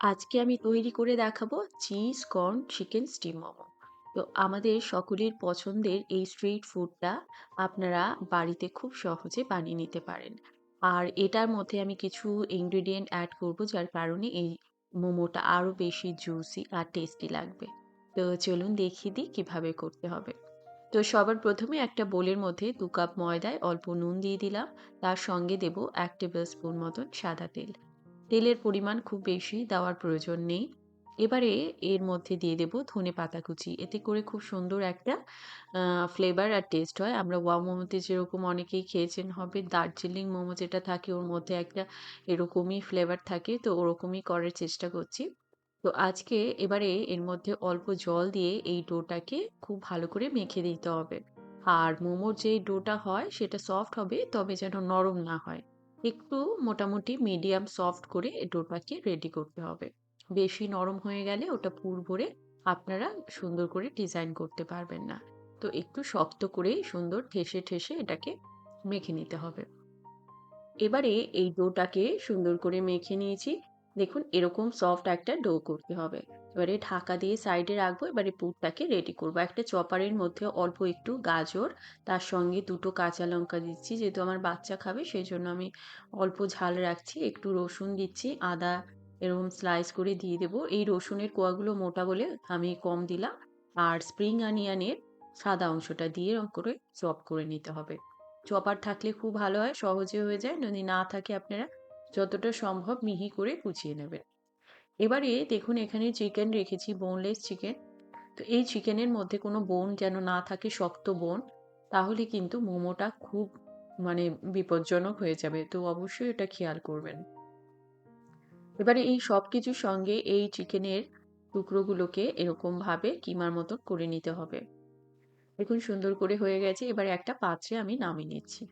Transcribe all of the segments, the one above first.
আজকে আমি তৈরি করে দেখাবো cheese, corn, chicken, steam momo. তো আমাদের সকলের পছন্দের এই স্ট্রিট ফুডটা আপনারা বাড়িতে খুব সহজে বানিয়ে নিতে পারেন। আর এটার মধ্যে আমি কিছু ইনগ্রেডিয়েন্ট অ্যাড করব, যার কারণে এই মোমোটা আরও বেশি জুসি আর টেস্টি লাগবে। তো চলুন দেখিয়ে দিই কীভাবে করতে হবে। তো সবার প্রথমে একটা বোলের মধ্যে দু কাপ ময়দায় অল্প নুন দিয়ে দিলাম। তার সঙ্গে দেব এক টেবিল স্পুন মতন সাদা তেল। তেলের পরিমাণ খুব বেশি দেওয়ার প্রয়োজন নেই। এবারে এর মধ্যে দিয়ে দেব ধনে পাতা কুচি। এতে করে খুব সুন্দর একটা ফ্লেভার আর টেস্ট হয়। আমরা ওয়া মোমোতে যেরকম অনেকেই খেয়েছেন, হবে দার্জিলিং মোমো যেটা থাকে, ওর মধ্যে একটা এরকমই ফ্লেভার থাকে, তো ওরকমই করার চেষ্টা করছি। তো আজকে এবারে এর মধ্যে অল্প জল দিয়ে এই ডোটাকে খুব ভালো করে মেখে দিতে হবে। আর মোমোর যে ডোটা হয়, সেটা সফট হবে, তবে যেন নরম না হয়। একটু মোটামুটি মিডিয়াম সফট করে ডোটাকে রেডি করতে হবে। বেশি নরম হয়ে গেলে ওটা পুর ভরে আপনারা সুন্দর করে ডিজাইন করতে পারবেন না। তো একটু শক্ত করেই সুন্দর ঠেসে ঠেসে এটাকে মেখে নিতে হবে। এবারে এই ডোটাকে সুন্দর করে মেখে নিয়েছি। দেখুন এরকম সফট একটা ডো করতে হবে। এবারে ঢাকা দিয়ে সাইডে রাখব, এবারে পুরটাকে রেডি করব। একটা চপারের মধ্যে অল্প একটু গাজর, তার সঙ্গে দুটো কাঁচা লঙ্কা দিচ্ছি, যেহেতু আমার বাচ্চা খাবে সেই জন্য আমি অল্প ঝাল রাখছি, একটু রসুন দিচ্ছি, আদা এরকম স্লাইস করে দিয়ে দেবো। এই রসুনের কোয়াগুলো মোটা বলে আমি কম দিলাম, আর স্প্রিং অনিয়নের সাদা অংশটা দিয়ে এরকম করে চপ করে নিতে হবে। চপার থাকলে খুব ভালো হয়, সহজে হয়ে যায়, যদি না থাকে আপনারা যতটা সম্ভব মিহি করে কুচিয়ে নেবেন। এবারে দেখুন এখানে চিকেন রেখেছি বোনলেস চিকেন তো এই চিকেনের মধ্যে কোনো বোন যেন না থাকে, শক্ত বোন তাহলে কিন্তু মোমোটা খুব মানে বিপজ্জনক হয়ে যাবে। তো অবশ্যই এটা খেয়াল করবেন। এবারে এই সব কিছুর সঙ্গে এই চিকেনের টুকরোগুলোকে এরকমভাবে কিমার মতন করে নিতে হবে। দেখুন সুন্দর করে হয়ে গেছে। এবার একটা পাত্রে আমি নামিয়ে নিচ্ছি।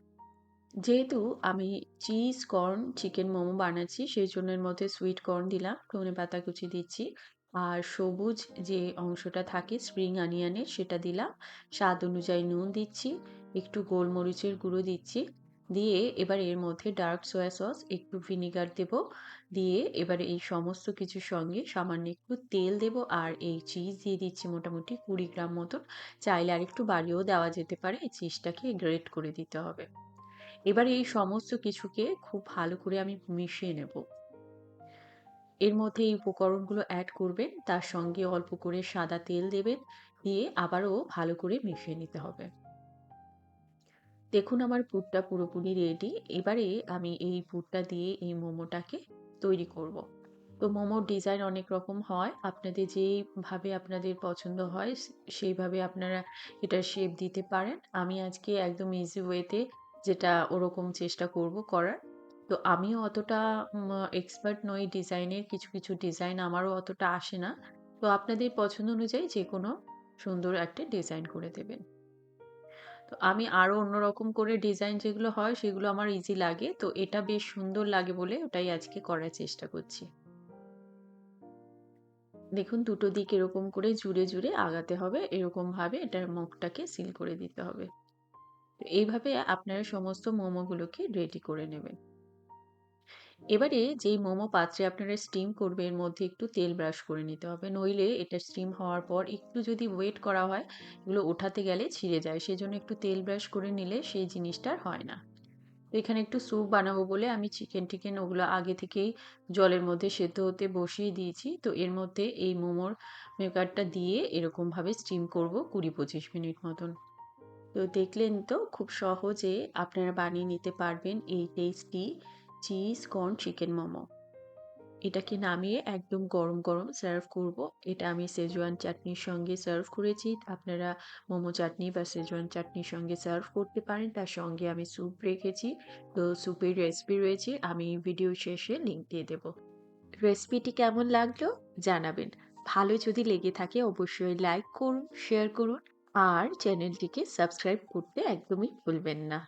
যেহেতু আমি চিজ, কর্ন, চিকেন মোমো বানাচ্ছি, সেই জন্য এর মধ্যে সুইট কর্ন দিলাম, ধনে পাতা কুচি দিচ্ছি। আর সবুজ যে অংশটা থাকে, স্প্রিং অনিয়নের সেটা দিলাম। স্বাদ অনুযায়ী নুন দিচ্ছি, একটু গোলমরিচের গুঁড়ো দিচ্ছি। দিয়ে এবার এর মধ্যে ডার্ক সয়া সস, একটু ভিনিগার দেব। দিয়ে এবার এই সমস্ত কিছুর সঙ্গে সামান্য একটু তেল দেব আর এই চিজ দিয়ে দিচ্ছি মোটামুটি কুড়ি গ্রাম মতন। চাইলে আর একটু বাড়িয়েও দেওয়া যেতে পারে, এই চিজটাকে গ্রেট করে দিতে হবে। এবার এই সমস্ত কিছুকে খুব ভালো করে আমি মিশিয়ে নেব। এর মধ্যে এই উপকরণগুলো অ্যাড করবেন, তার সঙ্গে অল্প করে সাদা তেল দেবেন, দিয়ে আবারও ভালো করে মিশিয়ে নিতে হবে। দেখুন আমার পুরটা পুরোপুরি রেডি এবারে আমি এই পুরটা দিয়ে এই মোমোটাকে তৈরি করব। তো মোমোর ডিজাইন অনেক রকম হয়, আপনাদের যেইভাবে আপনাদের পছন্দ হয় সেইভাবে আপনারা এটা শেপ দিতে পারেন। আমি আজকে একদম ইজি ওয়েতে যেটা ওরকম চেষ্টা করব করার। তো আমিও অতটা এক্সপার্ট নই ডিজাইনের কিছু কিছু ডিজাইন আমারও অতটা আসে না। তো আপনাদের পছন্দ অনুযায়ী যে কোনো সুন্দর একটা ডিজাইন করে দেবেন। তো আমি আরও অন্যরকম করে ডিজাইন যেগুলো হয়, সেগুলো আমার ইজি লাগে। তো এটা বেশ সুন্দর লাগে বলে ওটাই আজকে করার চেষ্টা করছি। দেখুন, দুটো দিক এরকম করে জুড়ে জুড়ে আগাতে হবে। এরকমভাবে এটার মুখটাকে সিল করে দিতে হবে। তো এইভাবে আপনারা সমস্ত মোমোগুলোকে রেডি করে নেবেন। এবারে যেই মোমো পাত্রে আপনারা স্টিম করবে, এর মধ্যে একটু তেল ব্রাশ করে নিতে হবে। নইলে এটা স্টিম হওয়ার পর একটু যদি ওয়েট করা হয়, এগুলো ওঠাতে গেলে ছিঁড়ে যায়। সেই জন্য একটু তেল ব্রাশ করে নিলে সেই জিনিসটা হয় না। এখানে একটু স্যুপ বানাবো বলে আমি চিকেন টিকেন ওগুলো আগে থেকেই জলের মধ্যে সেদ্ধ হতে বসিয়ে দিয়েছি। তো এর মধ্যে এই মোমোর মেকারটা দিয়ে এরকমভাবে স্টিম করব কুড়ি পঁচিশ মিনিট মতন। তো দেখলেন তো খুব সহজে আপনারা বানিয়ে নিতে পারবেন এই tasty cheese corn chicken momo. এটাকে নামিয়ে একদম গরম গরম সার্ভ করব। এটা আমি সেজওয়ান চাটনির সঙ্গে সার্ভ করেছি। আপনারা মোমো চাটনি বা সেজওয়ান চাটনির সঙ্গে সার্ভ করতে পারেন। তার সঙ্গে আমি স্যুপ রেখেছি। তো স্যুপের রেসিপি রয়েছে। আমি ভিডিও শেষে লিঙ্ক দিয়ে দেব। রেসিপিটি কেমন লাগল জানাবেন। ভালো যদি লেগে থাকে অবশ্যই লাইক করুন শেয়ার করুন। আর চ্যানেলটিকে সাবস্ক্রাইব করতে একদমই ভুলবেন না।